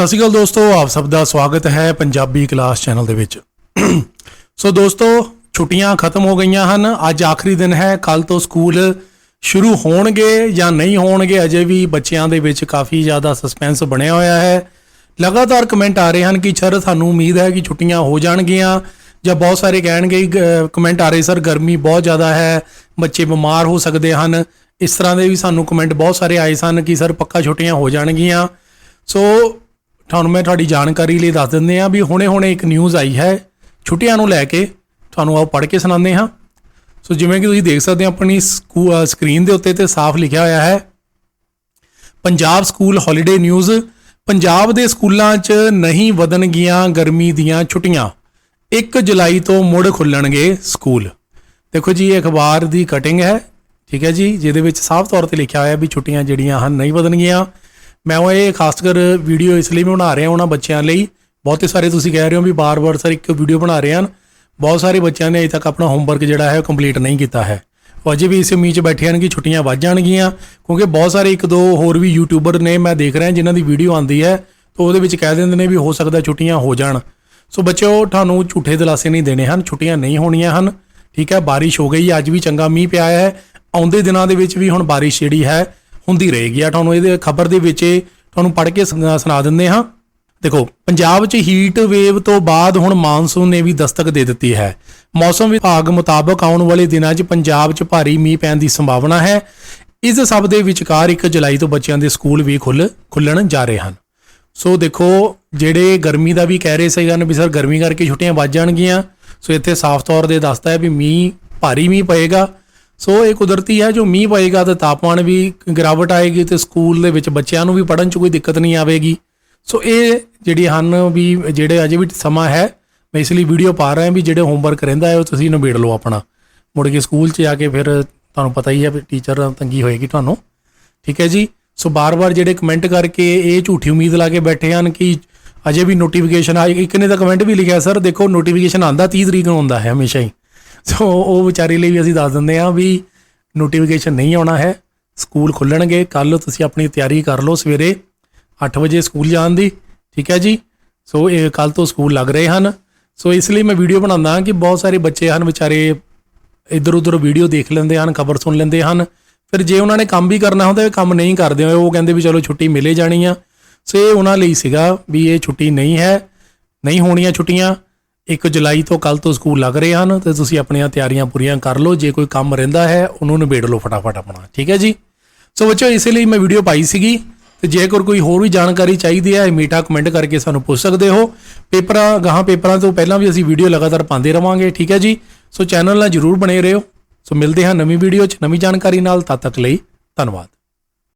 ਸਤਿ ਸ਼੍ਰੀ ਅਕਾਲ ਦੋਸਤੋ, ਆਪ ਸਭ ਦਾ ਸਵਾਗਤ ਹੈ ਪੰਜਾਬੀ ਕਲਾਸ ਚੈਨਲ ਦੇ ਵਿੱਚ। ਸੋ ਦੋਸਤੋ, ਛੁੱਟੀਆਂ ਖਤਮ ਹੋ ਗਈਆਂ ਹਨ। ਅੱਜ ਆਖਰੀ ਦਿਨ ਹੈ ਕੱਲ ਤੋਂ ਸਕੂਲ ਸ਼ੁਰੂ ਹੋਣਗੇ ਜਾਂ ਨਹੀਂ ਹੋਣਗੇ, ਅਜੇ ਵੀ ਬੱਚਿਆਂ ਦੇ ਵਿੱਚ ਕਾਫੀ ਜ਼ਿਆਦਾ ਸਸਪੈਂਸ ਬਣਿਆ ਹੋਇਆ ਹੈ। ਲਗਾਤਾਰ ਕਮੈਂਟ ਆ ਰਹੇ ਹਨ ਕਿ ਸਰ ਸਾਨੂੰ ਉਮੀਦ ਹੈ ਕਿ ਛੁੱਟੀਆਂ ਹੋ ਜਾਣਗੀਆਂ। ਜਾਂ ਬਹੁਤ ਸਾਰੇ ਕਹਿਣਗੇ ਕਮੈਂਟ ਆ ਰਹੇ, ਸਰ, ਗਰਮੀ ਬਹੁਤ ਜ਼ਿਆਦਾ ਹੈ, ਬੱਚੇ ਬਿਮਾਰ ਹੋ ਸਕਦੇ ਹਨ। ਇਸ ਤਰ੍ਹਾਂ ਦੇ ਵੀ ਸਾਨੂੰ ਕਮੈਂਟ ਬਹੁਤ ਸਾਰੇ ਆਏ ਸਨ ਕਿ, ਸਰ, ਪੱਕਾ ਛੁੱਟੀਆਂ ਹੋ ਜਾਣਗੀਆਂ। ਸੋ ਤੁਹਾਨੂੰ ਮੈਂ ਤੁਹਾਡੀ ਜਾਣਕਾਰੀ ਲਈ ਦੱਸ ਦਿੰਦੇ ਹਾਂ ਵੀ ਹੁਣੇ-ਹੁਣੇ ਇੱਕ ਨਿਊਜ਼ ਆਈ ਹੈ। ਛੁੱਟੀਆਂ ਨੂੰ ਲੈ ਕੇ ਤੁਹਾਨੂੰ ਆਓ ਪੜ੍ਹ ਕੇ ਸੁਣਾਉਂਦੇ ਹਾਂ। ਸੋ ਜਿਵੇਂ ਕਿ ਤੁਸੀਂ ਦੇਖ ਸਕਦੇ ਹੋ, ਆਪਣੀ ਸਕਰੀਨ ਦੇ ਉੱਤੇ ਤੇ ਸਾਫ਼ ਲਿਖਿਆ ਹੋਇਆ ਹੈ। Punjab school holiday news Punjab ਦੇ ਸਕੂਲਾਂ 'ਚ ਨਹੀਂ ਵਧਣਗੀਆਂ ਗਰਮੀ ਦੀਆਂ ਛੁੱਟੀਆਂ। 1 ਜੁਲਾਈ ਤੋਂ ਮੁੜ ਖੁੱਲਣਗੇ ਸਕੂਲ ਦੇਖੋ ਜੀ, ਇਹ ਅਖਬਾਰ ਦੀ ਕਟਿੰਗ ਹੈ। ਠੀਕ ਹੈ ਜੀ, ਜਿਹਦੇ ਵਿੱਚ ਸਾਫ਼ ਤੌਰ ਤੇ ਲਿਖਿਆ ਹੋਇਆ ਵੀ ਛੁੱਟੀਆਂ ਜਿਹੜੀਆਂ ਹਨ, ਨਹੀਂ ਵਧਣਗੀਆਂ। ਮੈਂ ਉਹ ਇਹ ਖਾਸ ਕਰ ਵੀਡੀਓ ਇਸ ਲਈ ਮੈਂ ਬਣਾ ਰਿਹਾ ਉਹਨਾਂ ਬੱਚਿਆਂ ਲਈ। ਬਹੁਤੇ ਸਾਰੇ ਤੁਸੀਂ ਕਹਿ ਰਹੇ ਹੋ ਵੀ ਬਾਰ-ਬਾਰ ਸਰ ਇੱਕ ਵੀਡੀਓ ਬਣਾ ਰਹੇ ਹਨ। ਬਹੁਤ ਸਾਰੇ ਬੱਚਿਆਂ ਨੇ ਅਜੇ ਤੱਕ ਆਪਣਾ ਹੋਮਵਰਕ ਜਿਹੜਾ ਹੈ ਕੰਪਲੀਟ ਨਹੀਂ ਕੀਤਾ ਹੈ। ਉਹ ਅਜੇ ਵੀ ਇਸੇ ਉਮੀਦ 'ਚ ਬੈਠੇ ਹਨ ਕਿ ਛੁੱਟੀਆਂ ਵੱਧ ਜਾਣਗੀਆਂ, ਕਿਉਂਕਿ ਬਹੁਤ ਸਾਰੇ ਇੱਕ ਦੋ ਹੋਰ ਵੀ ਯੂਟਿਊਬਰ ਨੇ ਮੈਂ ਦੇਖ ਰਿਹਾ ਜਿਨ੍ਹਾਂ ਦੀ ਵੀਡੀਓ ਆਉਂਦੀ ਹੈ, ਤਾਂ ਉਹਦੇ ਵਿੱਚ ਕਹਿ ਦਿੰਦੇ ਨੇ ਵੀ ਹੋ ਸਕਦਾ ਛੁੱਟੀਆਂ ਹੋ ਜਾਣ। ਸੋ ਬੱਚਿਓ, ਤੁਹਾਨੂੰ ਝੂਠੇ ਦਿਲਾਸੇ ਨਹੀਂ ਦੇਣੇ ਹਨ, ਛੁੱਟੀਆਂ ਨਹੀਂ ਹੋਣੀਆਂ ਹਨ। ਠੀਕ ਹੈ, ਬਾਰਿਸ਼ ਹੋ ਗਈ, ਅੱਜ ਵੀ ਚੰਗਾ ਮੀਂਹ ਪਿਆ ਹੈ। ਆਉਂਦੇ ਦਿਨਾਂ ਦੇ ਵਿੱਚ ਵੀ ਹੁਣ ਬਾਰਿਸ਼ ਜਿਹੜੀ ਹੈ ਹੁੰਦੀ ਰਹੇਗੀ। ਆ ਤੁਹਾਨੂੰ ਇਹਦੇ ਖਬਰ ਦੇ ਵਿੱਚ ਤੁਹਾਨੂੰ ਪੜ੍ਹ ਕੇ ਸੁਣਾ ਸੁਣਾ ਦਿੰਦੇ ਹਾਂ। ਦੇਖੋ, ਪੰਜਾਬ 'ਚ ਹੀਟ ਵੇਵ ਤੋਂ ਬਾਅਦ ਹੁਣ ਮਾਨਸੂਨ ਨੇ ਵੀ ਦਸਤਕ ਦੇ ਦਿੱਤੀ ਹੈ। ਮੌਸਮ ਵਿਭਾਗ ਮੁਤਾਬਕ ਆਉਣ ਵਾਲੇ ਦਿਨਾਂ 'ਚ ਪੰਜਾਬ 'ਚ ਭਾਰੀ ਮੀਂਹ ਪੈਣ ਦੀ ਸੰਭਾਵਨਾ ਹੈ। ਇਸ ਸਭ ਦੇ ਵਿਚਕਾਰ 1 ਜੁਲਾਈ ਤੋਂ ਬੱਚਿਆਂ ਦੇ ਸਕੂਲ ਵੀ ਖੁੱਲ, ਖੁੱਲਣ ਜਾ ਰਹੇ ਹਨ। ਸੋ ਦੇਖੋ, ਜਿਹੜੇ ਗਰਮੀ ਦਾ ਵੀ ਕਹਿ ਰਹੇ ਸੀ ਸੀਗਨ ਵੀ ਸਰ ਗਰਮੀ ਕਰਕੇ ਛੁੱਟੀਆਂ ਵੱਜ ਜਾਣਗੀਆਂ। ਸੋ ਇੱਥੇ ਸਾਫ਼ ਤੌਰ ਤੇ ਦੱਸਦਾ ਹੈ ਵੀ ਮੀਂਹ, ਭਾਰੀ ਮੀਂਹ ਪਏਗਾ। ਸੋ ਇਹ ਕੁਦਰਤੀ ਹੈ, ਜੋ ਮੀਂਹ ਪਏਗਾ ਤਾਂ ਤਾਪਮਾਨ ਵੀ ਗਿਰਾਵਟ ਆਏਗੀ ਤੇ ਸਕੂਲ ਦੇ ਵਿੱਚ ਬੱਚਿਆਂ ਨੂੰ ਵੀ ਪੜ੍ਹਨ 'ਚ ਕੋਈ ਦਿੱਕਤ ਨਹੀਂ ਆਵੇਗੀ। ਸੋ ਇਹ ਜਿਹੜੀ ਹਨ ਵੀ ਜਿਹੜੇ ਅਜੇ ਵੀ ਸਮਾਂ ਹੈ, ਮੈਂ ਇਸ ਲਈ ਵੀਡੀਓ ਪਾ ਰਿਹਾ ਵੀ ਜਿਹੜੇ ਹੋਮਵਰਕ ਰਹਿੰਦਾ ਹੈ, ਉਹ ਤੁਸੀਂ ਨਿਬੇੜ ਲਓ ਆਪਣਾ। ਮੁੜ ਕੇ ਸਕੂਲ 'ਚ ਜਾ ਕੇ ਫਿਰ ਤੁਹਾਨੂੰ ਪਤਾ ਹੀ ਹੈ ਵੀ ਟੀਚਰ ਤੰਗੀ ਹੋਏਗੀ ਤੁਹਾਨੂੰ। ਠੀਕ ਹੈ ਜੀ? ਸੋ ਬਾਰ-ਬਾਰ ਜਿਹੜੇ ਕਮੈਂਟ ਕਰਕੇ ਇਹ ਝੂਠੀ ਉਮੀਦ ਲਾ ਕੇ ਬੈਠੇ ਹਨ ਕਿ ਅਜੇ ਵੀ ਨੋਟੀਫਿਕੇਸ਼ਨ ਆਈ ਇੱਕ ਨੇ ਤਾਂ ਕਮੈਂਟ ਵੀ ਲਿਖਿਆ ਸਰ ਦੇਖੋ ਨੋਟੀਫਿਕੇਸ਼ਨ ਆਂਦਾ 30 ਤਰੀਕ ਨੂੰ ਆਉਂਦਾ ਹੈ, ਹਮੇਸ਼ਾ ਹੀ। ਸੋ ਉਹ ਵਿਚਾਰੇ ਲਈ ਵੀ ਅਸੀਂ ਦੱਸ ਦਿੰਦੇ ਹਾਂ ਵੀ ਨੋਟੀਫਿਕੇਸ਼ਨ ਨਹੀਂ ਆਉਣਾ ਹੈ। ਸਕੂਲ ਖੁੱਲਣਗੇ। ਕੱਲ ਤੁਸੀਂ ਆਪਣੀ ਤਿਆਰੀ ਕਰ ਲਓ ਸਵੇਰੇ 8 ਵਜੇ ਸਕੂਲ ਜਾਣ ਦੀ। ਠੀਕ ਹੈ ਜੀ? ਸੋ ਇਹ ਕੱਲ ਤੋਂ ਸਕੂਲ ਲੱਗ ਰਹੇ ਹਨ। ਸੋ ਇਸ ਲਈ ਮੈਂ ਵੀਡੀਓ ਬਣਾਉਂਦਾ ਹਾਂ ਕਿ ਬਹੁਤ ਸਾਰੇ ਬੱਚੇ ਹਨ ਵਿਚਾਰੇ ਇੱਧਰ ਉੱਧਰ ਵੀਡੀਓ ਦੇਖ ਲੈਂਦੇ ਹਨ, ਖਬਰ ਸੁਣ ਲੈਂਦੇ ਹਨ। ਫਿਰ ਜੇ ਉਹਨਾਂ ਨੇ ਕੰਮ ਵੀ ਕਰਨਾ ਹੁੰਦਾ ਇਹ ਕੰਮ ਨਹੀਂ ਕਰਦੇ ਹੋਏ, ਉਹ ਕਹਿੰਦੇ ਵੀ ਚਲੋ ਛੁੱਟੀ ਮਿਲੇ ਜਾਣੀ ਆ। ਸੋ ਇਹ ਉਹਨਾਂ ਲਈ ਸੀਗਾ ਵੀ ਇਹ ਛੁੱਟੀ ਨਹੀਂ ਹੈ। ਨਹੀਂ ਹੋਣੀਆਂ ਛੁੱਟੀਆਂ। 1 ਜੁਲਾਈ ਤੋਂ ਕੱਲ ਤੋਂ ਸਕੂਲ ਲੱਗ ਰਹੇ ਹਨ ਤੇ ਤੁਸੀਂ ਆਪਣੀਆਂ ਤਿਆਰੀਆਂ ਪੂਰੀਆਂ ਕਰ ਲਓ। ਜੇ ਕੋਈ ਕੰਮ ਰਹਿੰਦਾ ਹੈ, ਉਹਨੂੰ ਨਿਬੇੜ ਲਓ ਫਟਾਫਟ ਆਪਣਾ। ਠੀਕ ਹੈ ਜੀ? ਸੋ ਬੱਚੋ ਇਸੇ ਲਈ ਮੈਂ ਵੀਡੀਓ ਪਾਈ ਸੀਗੀ। ਤੇ ਜੇਕਰ ਕੋਈ ਹੋਰ ਵੀ ਜਾਣਕਾਰੀ ਚਾਹੀਦੀ ਹੈ ਮੀਟਾ ਕਮੈਂਟ ਕਰਕੇ ਸਾਨੂੰ ਪੁੱਛ ਸਕਦੇ ਹੋ। ਪੇਪਰਾਂ ਗਾਹਾਂ ਪੇਪਰਾਂ ਤੋਂ ਪਹਿਲਾਂ ਵੀ ਅਸੀਂ ਵੀਡੀਓ ਲਗਾਤਾਰ ਪਾਉਂਦੇ ਰਵਾਂਗੇ। ਠੀਕ ਹੈ ਜੀ? ਸੋ ਚੈਨਲ ਨਾਲ ਜਰੂਰ ਬਣੇ ਰਹੋ। ਸੋ ਮਿਲਦੇ ਹਾਂ ਨਵੀਂ ਵੀਡੀਓ 'ਚ। ਨਵੀਂ ਜਾਣਕਾਰੀ ਨਾਲ ਤਦ ਤੱਕ ਲਈ ਧੰਨਵਾਦ।